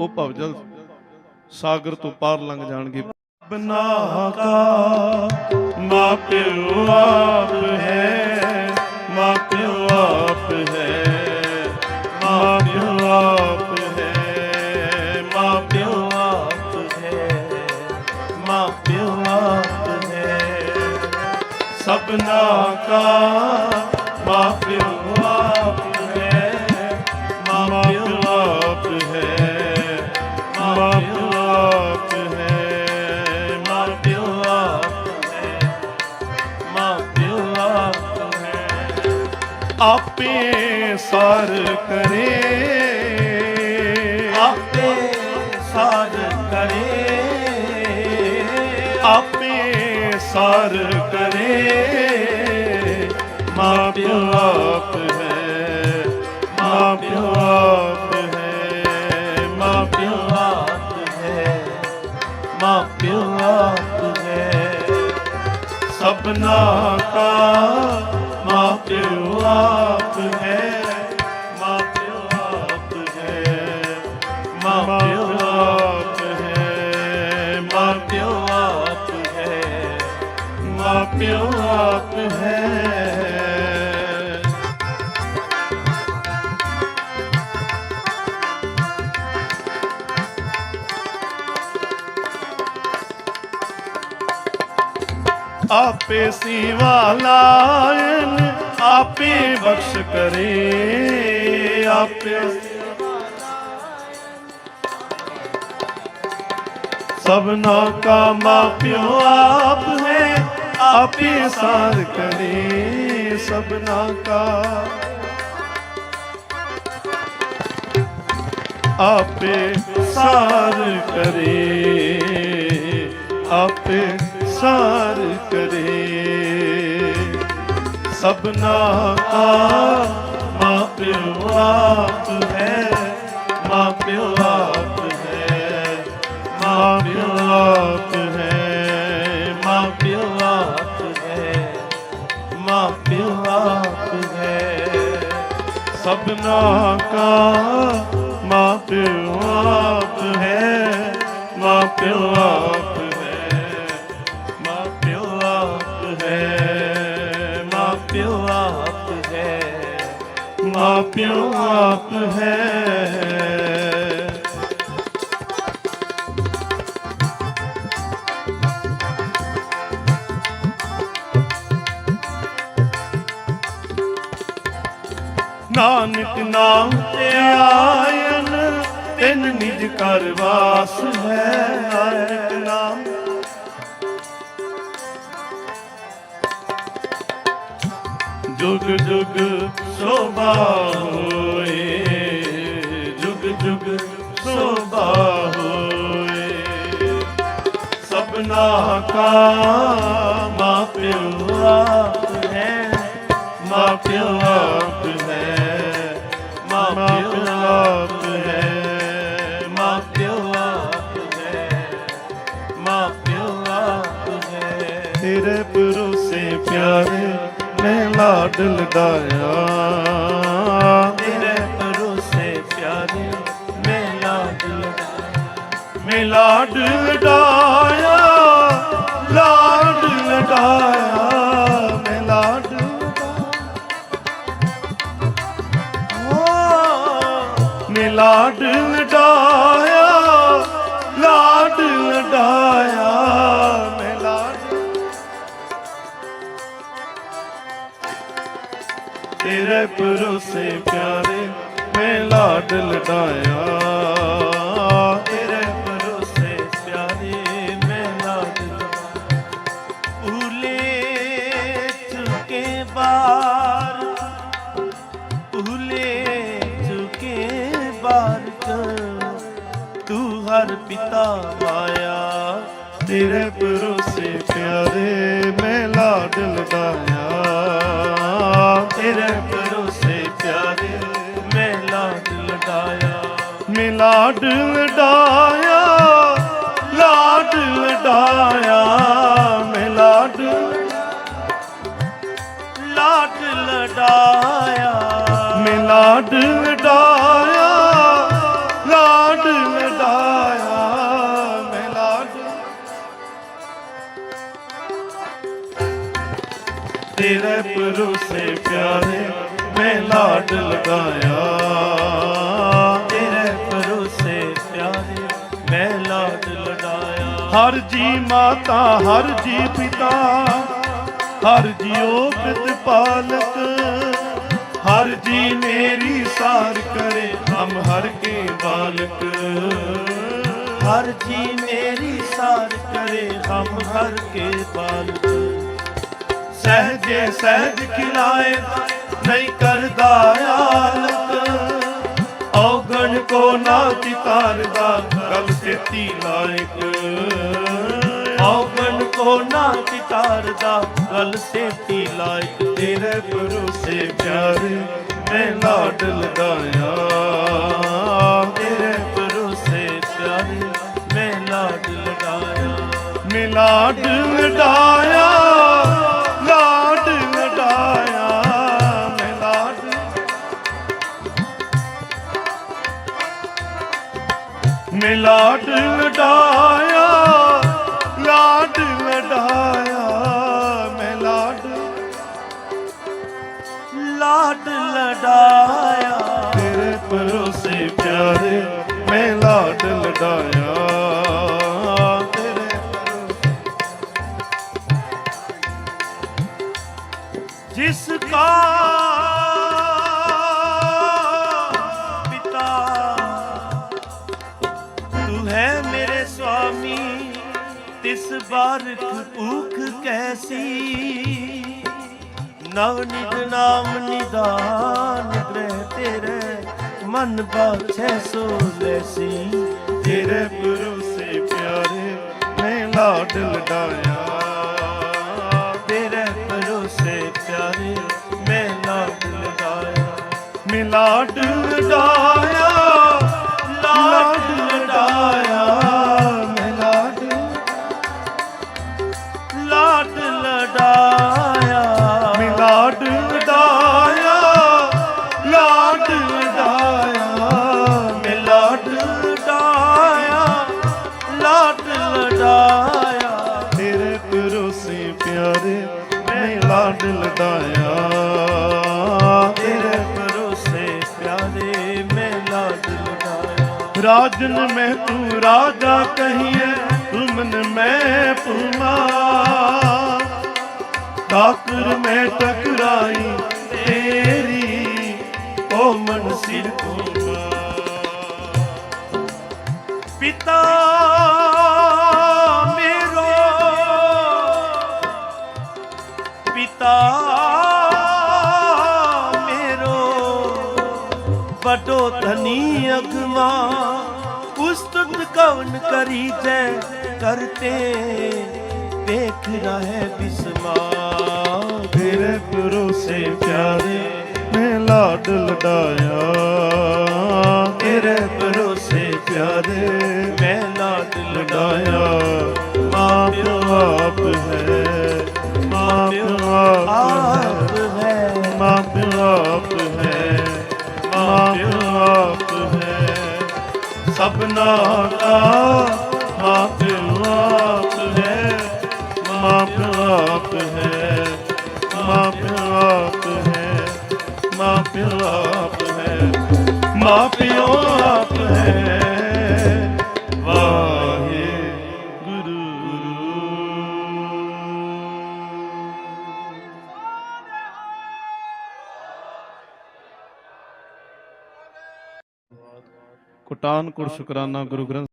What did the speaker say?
ਉਹ ਭਵਜਲ ਸਾਗਰ ਤੋਂ ਪਾਰ ਲੰਘ ਜਾਣਗੇ। ਬਨਾ ਕਾ ਮਾਂ ਪਿਓ ਆਪ ਹੈ, ਮਾਂ ਪਿਓ ਆਪ ਹੈ, ਮਾਂ ਪਿਓ ਆਪ ਹੈ, ਮਾਂ ਪਿਓ ਆਪ ਹੈ, ਮਾਂ ਪਿਓ ਆਪ ਹੈ। ਸਭਨਾ ਕਾ ਮਾਂ ਪਿਓ ਆਪੇ ਸਰ ਕਰੇ। ਆਪੇ ਸਾਜ ਕਰੇ। ਆਪੇ ਸਰ ਕਰੇ। ਮਾਂ ਪਿਓ ਆਪ ਹੈ। ਮਾਂ ਪਿਓ ਆਪ ਹੈ। ਮਾਂ ਪਿਓ ਆਪ ਹੈ। ਮਾਂ ਪਿਓ ਆਪ ਹੈ। ਸਭਨਾ ਕਾ ਆਪੇ ਸੀਵਾ ਲਾਇਨ, ਆਪੇ ਬਖਸ਼ ਕਰੇ, ਆਪੇ ਸਭਨਾ ਕਾ ਮਾਂ ਆਪ ਹੈ, ਆਪੇ ਸਾਰ ਕਰੇ, ਸਭਨਾ ਕਾ। ਆਪੇ ਸਾਰ ਕਰੇ, ਆਪੇ ਸਾਰ ਸਭਨਾ ਕਾ ਮਾਂ ਪਿਓ ਆਪ ਹੈ, ਮਾਂ ਪਿਓ ਆਪ ਹੈ, ਮਾਂ ਪਿਓ ਆਪ ਹੈ, ਮਾਂ ਪਿਓ ਆਪ ਹੈ, ਮਾਂ ਪਿਓ ਆਪ ਹੈ। ਸਭਨਾ ਕਾ ਮਾਂ ਪਿਓ ਆਪ ਹੈ, ਮਾਂ ਪਿਓ ਆਪ ਮਾਂ ਆਪ ਹੈ। ਨਾਨਕ ਨਾਮ ਤੇ ਆਇਨ, ਤਿਨ ਨਿਜ ਕਰ ਵਾਸ ਹੈ। ਨਾਨਕ ਨਾਮ। ਜੁਗ ਜੁਗ ਸੋਭਾ ਹੋਏ ਜੁਗ ਜੁਗ ਸੋਭਾ ਹੋਏ। ਸਭਨਾ ਕਾ ਲਾਡ ਲਡਾਇਆ ਤੇਰੇ ਭਰੋਸੇ ਪਿਆਰੇ ਮੈਂ ਲਾਡ ਲਗਾਇਆ ਮੈਂ ਲਾਡ ਲਡਾਇਆ ਭਰੋਸੇ ਪਿਆਰੇ, ਮੈਂ ਲਾਡ ਲਡਾਇਆ ਤੇਰੇ ਭਰੋਸੇ ਪਿਆਰੇ, ਮੈਂ ਲਾਡ ਲਗਾਇਆ ਉਲੇ ਚੁਕੇ ਬਾਰ ਉਲੇ ਚੁਕੇ ਬਾਰ ਤੂੰ ਹਰ ਪਿਤਾ ਮਾਇਆ ਤੇਰੇ ਭਰੋਸੇ ਪਿਆਰੇ, ਮੈਂ ਲਾਡ ਲਡਾਇਆ ਤੇਰੇ ਲਾਡ ਲਡਾਇਆ ਲਾਡ ਲਡਾਇਆ ਮੈਂ ਲਾਡ ਲਾਡ ਲਡਾਇਆ ਮੈਂ ਲਾਡ ਲਡਾਇਆ ਲਾਡ ਲਡਾਇਆ ਮੈਂ ਲਾਡ। ਤੇਰੇ ਪਰੋਸੇ ਪਿਆਰੇ ਮੈਂ ਲਾਡ ਲਗਾਇਆ। ਹਰ ਜੀ ਮਾਤਾ, ਹਰ ਜੀ ਪਿਤਾ, ਹਰ ਜੀਓ ਪਿਤ ਪਾਲਕ, ਹਰ ਜੀ ਮੇਰੀ ਸਾਰ ਕਰੇ ਹਮ ਹਰ ਕੇ ਬਾਲਕ। ਹਰ ਜੀ ਮੇਰੀ ਸਾਰ ਕਰੇ ਹਮ ਹਰ ਕੇ ਬਾਲਕ। ਸਹਜੇ ਸਹਿਜ ਖਿਲਾਏ ਨਹੀਂ ਕਰਦਾ ਆਲਕ। ਔਗਣ ਕੋ ਨਾ ਚਿਤਾਰਦਾ ਗਲ ਸੇਤੀ ਲਾਇਕ ਔਗਣ ਕੋ ਨਾ ਪਿਤਾਰਦਾ ਗਲ ਸੇਤੀ ਲਾਇਕ ਤੇਰੇ ਭਰੋਸੇ ਪਿਆਰੇ, ਮੈਂ ਲਾਡ ਲਗਾਇਆ ਤੇਰੇ ਭਰੋਸੇ ਪਿਆਰੇ, ਮੈਂ ਲਾਡ ਲਡਾਇਆ ਮੈਂ ਲਾਡ ਲਡਾਇਆ ਲਾਡ ਲਡਾਇਆ ਤੇਰੇ ਭਰੋਸੇ ਪਿਆਰੇ ਮੈਂ ਲਾਡ ਲਡਾਇਆ ਤੇਰੇ ਜਿਸ ਕਾ ਪਿਤਾ ਤੂੰ ਹੈ ਮੇਰੇ ਨਵ ਨਿਤ ਨਾਮ ਨਿਦਾਨ ਗ੍ਰਹਿ ਤੇਰੇ, ਮਨ ਬਾਛੈ ਸੋ ਲੈਸੀ ਤੇਰੇ ਭਰੋਸੇ ਪਿਆਰੇ ਮੈਂ ਲਾਡ ਲਡਾਇਆ। ਤੇਰੇ ਭਰੋਸੇ ਪਿਆਰੇ ਮੈਂ ਲਾਡ ਲਗਾਇਆ ਮੈਂ ਲਾਡ ਲਡਾਇਆ। ਲਾਡ ਲਡਾਇਆ ਤੇਰੇ ਭਰੋਸੇ ਪਿਆਰੇ ਮੈਂ ਲਾਡ ਲਡਾਇਆ ਤੇਰੇ ਭਰੋਸੇ ਪਿਆਰੇ ਮੈਂ ਲਾਡ ਲਡਾਇਆ ਰਾਜਨ ਮੈਂ ਤੂੰ ਰਾਜਾ ਕਹੀਏ ਤੁਮਨ ਮੈਂ ਪੁਮਾ ਠਾਕੁਰ ਮੈਂ ਟਕਰਾਈ ਪਿਤਾ ਮੇਰੋ ਬਟੋ ਧਨੀ ਅਗਮਾ ਉਸਤਤ ਕਵਨ ਕਰੀ ਜੈ ਕਰਤੇ ਦੇਖ ਰਹੇ ਬਿਸਮਾ ਤੇਰੇ ਭਰੋਸੇ ਪਿਆਰੇ, ਮੈਂ ਲਾਡ ਲਡਾਇਆ ਤੇਰੇ ਭਰੋਸੇ ਪਿਆਰੇ, ਮੈਂ ਲਾਡ ਲਡਾਇਆ ਲਡਾਇਆ ਮਾਂ ਆਪ ਹੈ ਮਾਂ ਆਪ ਹੈ। ਸਭਨਾ ਦਾ ਕੋਟਾਨਕੋਟ ਸ਼ੁਕਰਾਨਾ ਗੁਰੂ ਗ੍ਰੰਥ